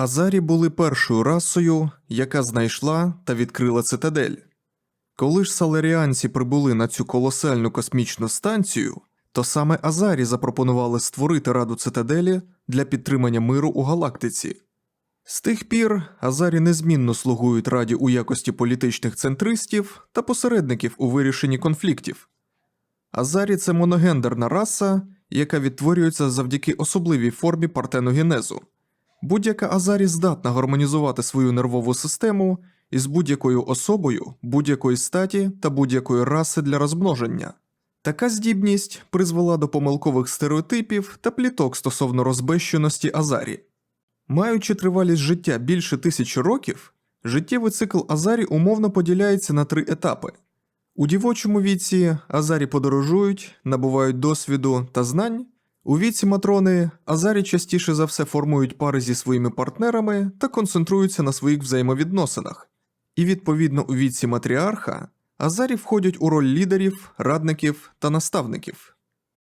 Азарі були першою расою, яка знайшла та відкрила цитадель. Коли ж салеріанці прибули на цю колосальну космічну станцію, то саме Азарі запропонували створити раду цитаделі для підтримання миру у галактиці. З тих пір Азарі незмінно слугують раді у якості політичних центристів та посередників у вирішенні конфліктів. Азарі це моногендерна раса, яка відтворюється завдяки особливій формі партеногенезу. Будь-яка Азарі здатна гармонізувати свою нервову систему із будь-якою особою, будь-якої статі та будь-якої раси для розмноження. Така здібність призвела до помилкових стереотипів та пліток стосовно розбещеності Азарі. Маючи тривалість життя більше тисячі років, життєвий цикл Азарі умовно поділяється на три етапи. У дівочому віці Азарі подорожують, набувають досвіду та знань. У віці матрони Азарі частіше за все формують пари зі своїми партнерами та концентруються на своїх взаємовідносинах. І відповідно у віці матріарха Азарі входять у роль лідерів, радників та наставників.